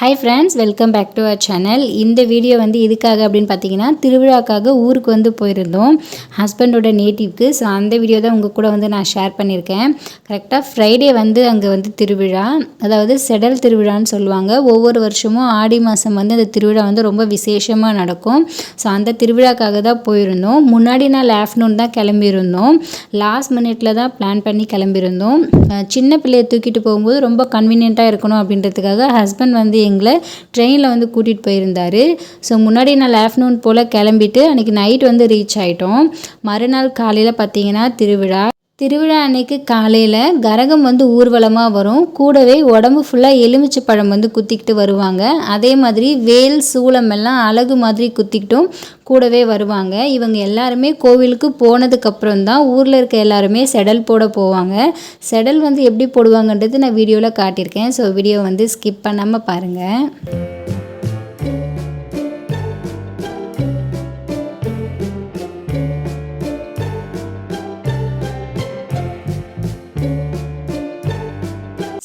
Hi friends welcome back to our channel இந்த video வந்து எதுக்காக அப்படின்னு பார்த்தீங்கன்னா திருவிழாக்காக ஊருக்கு வந்து போயிருந்தோம். ஹஸ்பண்டோட நேட்டிவ்க்கு ஸோ அந்த வீடியோ தான் உங்கள் கூட வந்து நான் ஷேர் பண்ணியிருக்கேன். கரெக்டாக ஃப்ரைடே வந்து அங்கே வந்து திருவிழா. அதாவது செடல் திருவிழான்னு சொல்லுவாங்க. ஒவ்வொரு வருஷமும் ஆடி மாதம் வந்து அந்த திருவிழா வந்து ரொம்ப விசேஷமாக நடக்கும். ஸோ அந்த திருவிழாக்காக தான் போயிருந்தோம். முன்னாடி நாள் ஆஃப்டர்நூன் தான் கிளம்பியிருந்தோம். லாஸ்ட் மினிட்ல தான் பிளான் பண்ணி கிளம்பியிருந்தோம். சின்ன பிள்ளையை தூக்கிட்டு போகும்போது ரொம்ப கன்வீனியண்ட்டாக இருக்கணும் அப்படின்றதுக்காக ஹஸ்பண்ட் வந்து எங்களை ட்ரெயினில் வந்து கூட்டிகிட்டு போயிருந்தார். ஸோ முன்னாடி நாள் ஆஃப்டர்நூன் போல் கிளம்பிட்டு அன்றைக்கி நைட் வந்து ரீச் ஆகிட்டோம் மறுநாள் காலையில் பார்த்தீங்கன்னா திருவிழா. திருவிழா அன்னைக்கு காலையில் கரகம் வந்து ஊர்வலமாக வரும். கூடவே உடம்பு ஃபுல்லாக எலுமிச்சை பழம் வந்து குத்திக்கிட்டு வருவாங்க. அதே மாதிரி வேல் சூளம் எல்லாம் அழகு மாதிரி குத்திக்கிட்டும் கூடவே வருவாங்க. இவங்க எல்லாருமே கோவிலுக்கு போனதுக்கப்புறம் தான் ஊரில் இருக்க எல்லாருமே செடல் போட போவாங்க. செடல் வந்து எப்படி போடுவாங்கன்றது நான் வீடியோவில் காட்டியிருக்கேன். ஸோ வீடியோ வந்து ஸ்கிப் பண்ணாமல் பாருங்கள்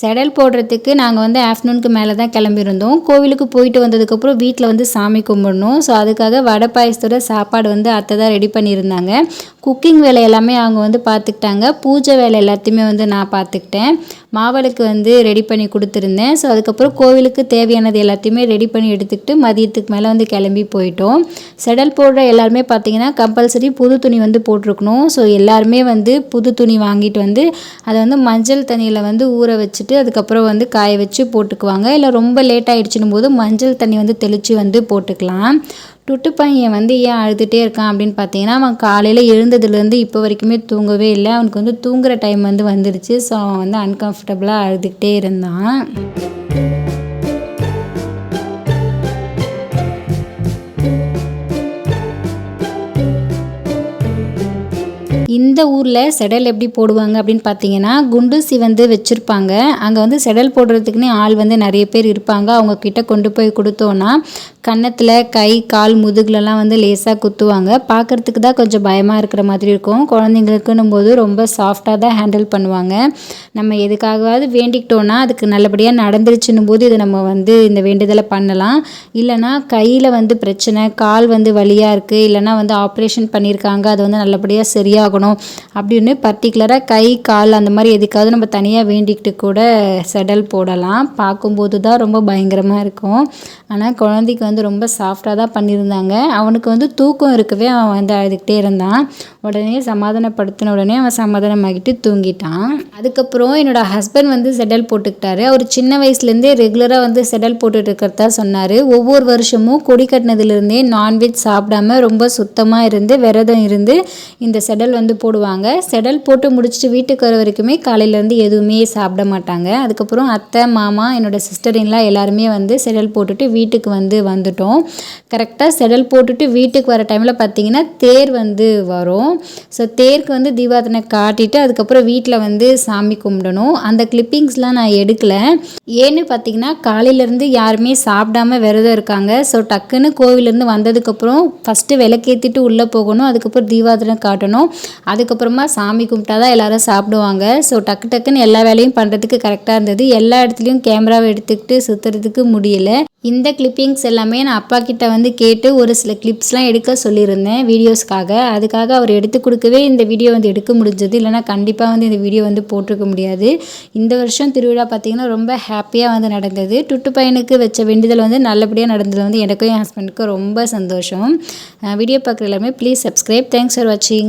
செடல் போடுறதுக்கு நாங்கள் வந்து ஆஃப்டர்நூனுக்கு மேலே தான் கிளம்பியிருந்தோம். கோவிலுக்கு போயிட்டு வந்ததுக்கப்புறம் வீட்டில் வந்து சாமி கும்பிடணும். ஸோ அதுக்காக வடை பாயசத்தோட சாப்பாடு வந்து அத்தை தான் ரெடி பண்ணியிருந்தாங்க. குக்கிங் வேலை எல்லாமே அவங்க வந்து பார்த்துக்கிட்டாங்க. பூஜை வேலை எல்லாத்தையுமே வந்து நான் பார்த்துக்கிட்டேன். மாவளுக்கு வந்து ரெடி பண்ணி கொடுத்துருந்தேன். ஸோ அதுக்கப்புறம் கோவிலுக்கு தேவையானது எல்லாத்தையுமே ரெடி பண்ணி எடுத்துக்கிட்டு மதியத்துக்கு மேலே வந்து கிளம்பி போயிட்டோம். செடல் போடுற எல்லாருமே பார்த்தீங்கன்னா கம்பல்சரி புது துணி வந்து போட்டிருக்கணும். ஸோ எல்லாருமே வந்து புது துணி வாங்கிட்டு வந்து அதை வந்து மஞ்சள் தண்ணியில் வந்து ஊற வச்சுட்டு அதுக்கப்புறம் வந்து காய வச்சு போட்டுக்குவாங்க. இல்லை ரொம்ப லேட் ஆகிடுச்சினும் போது மஞ்சள் தண்ணி வந்து தெளித்து வந்து போட்டுக்கலாம். டுட்டு பையன் வந்து ஏன் அழுதுகிட்டே இருக்கான் அப்படின்னு பார்த்தீங்கன்னா அவன் காலையில் எழுந்ததுலேருந்து இப்போ வரைக்குமே தூங்கவே இல்லை. அவனுக்கு வந்து தூங்குகிற டைம் வந்து வந்துடுச்சு ஸோ அவன் வந்து அன்கம்ஃபர்டபுளாக அழுதுகிட்டே இருந்தான். இந்த ஊரில் செடல் எப்படி போடுவாங்க அப்படின்னு பார்த்தீங்கன்னா குண்டூசி வந்து வச்சுருப்பாங்க. அங்கே வந்து செடல் போடுறதுக்குன்னே ஆள் வந்து நிறைய பேர் இருப்பாங்க. அவங்க கிட்ட கொண்டு போய் கொடுத்தோன்னா கன்னத்தில் கை கால் முதுகுலலாம் வந்து லேசாக குத்துவாங்க. பார்க்குறதுக்கு தான் கொஞ்சம் பயமாக இருக்கிற மாதிரி இருக்கும். குழந்தைங்களுக்குன்னும் போது ரொம்ப சாஃப்டாக தான் ஹேண்டில் பண்ணுவாங்க. நம்ம எதுக்காகவாவது வேண்டிக்கிட்டோன்னா அதுக்கு நல்லபடியாக நடந்துருச்சுன்னும் போது இதை நம்ம வந்து இந்த வேண்டுதலை பண்ணலாம். இல்லைனா கையில் வந்து பிரச்சனை கால் வந்து வலியாக இருக்குது இல்லைனா வந்து ஆப்ரேஷன் பண்ணியிருக்காங்க அது வந்து நல்லபடியாக சரியாகணும். அப்படின்னு பர்டிகுலராக கை கால் அந்த மாதிரி எதுக்காவது நம்ம தனியாக வேண்டிக்கிட்டு கூட செடல் போடலாம். பார்க்கும்போது தான் ரொம்ப பயங்கரமாக இருக்கும். ஆனால் குழந்தைக்கு வந்து ரொம்ப சாஃப்டாக தான் பண்ணியிருந்தாங்க. அவனுக்கு வந்து தூக்கம் இருக்கவே அவன் வந்து அழுதுகிட்டே இருந்தான். உடனே சமாதானப்படுத்தின உடனே அவன் சமாதானமாகிட்டு தூங்கிட்டான். அதுக்கப்புறம் என்னோடய ஹஸ்பண்ட் வந்து செடல் போட்டுக்கிட்டாரு. அவர் சின்ன வயசுலேருந்தே ரெகுலராக வந்து செடல் போட்டுட்டு இருக்கிறதா சொன்னார். ஒவ்வொரு வருஷமும் கொடி கட்டினதுலேருந்தே நான்வெஜ் சாப்பிடாம ரொம்ப சுத்தமாக இருந்து விரதம் இருந்து இந்த செடல் வந்து போடுவாங்க. செடல் போட்டு முடிச்சுட்டு வீட்டுக்கு வர வரைக்குமே காலையிலேருந்து எதுவுமே சாப்பிட மாட்டாங்க. அதுக்கப்புறம் அத்தை மாமா என்னோடய சிஸ்டரின்லாம் எல்லாருமே வந்து செடல் போட்டுட்டு வீட்டுக்கு வந்து வந்துட்டோம். கரெக்டாக செடல் போட்டுட்டு வீட்டுக்கு வர டைமில் பார்த்தீங்கன்னா தேர் வந்து வரும். ஸோ தேருக்கு வந்து தீபாதனை காட்டிட்டு அதுக்கப்புறம் வீட்டில் வந்து சாமி கும்பிடணும். அந்த கிளிப்பிங்ஸ்லாம் நான் எடுக்கலை. ஏன்னு பார்த்தீங்கன்னா காலையிலேருந்து யாருமே சாப்பிடாம விரதம் இருக்காங்க. ஸோ டக்குன்னு கோவிலேருந்து வந்ததுக்கப்புறம் ஃபஸ்ட்டு விளக்கேற்றிட்டு உள்ளே போகணும். அதுக்கப்புறம் தீபாவளி காட்டணும். அதுக்கப்புறமா சாமி கும்பிட்டா தான் எல்லோரும் சாப்பிடுவாங்க. ஸோ டக்கு டக்குன்னு எல்லா வேலையும் பண்ணுறதுக்கு கரெக்டாக இருந்தது. எல்லா இடத்துலையும் கேமராவை எடுத்துக்கிட்டு சுற்றுறதுக்கு முடியல. இந்த கிளிப்பிங்ஸ் எல்லாமே நான் அப்பா கிட்ட வந்து கேட்டு ஒரு சில கிளிப்ஸ்லாம் எடுக்க சொல்லியிருந்தேன் வீடியோஸ்க்காக அதுக்காக அவர் எடுத்து கொடுக்கவே இந்த வீடியோ வந்து எடுக்க முடிஞ்சது. இல்லைனா கண்டிப்பாக வந்து இந்த வீடியோ வந்து போட்டிருக்க முடியாது. இந்த வருஷம் திருவிழா பார்த்திங்கன்னா ரொம்ப ஹாப்பியாக வந்து நடந்தது. டுட்டு பையனுக்கு வச்ச வேண்டுதல் வந்து நல்லபடியாக நடந்தது. வந்து எனக்கும் என் ஹஸ்பண்டுக்கும் ரொம்ப சந்தோஷம். வீடியோ பார்க்குற எல்லாமே ப்ளீஸ் சப்ஸ்கிரைப் தேங்க்ஸ் ஃபார் வாட்சிங்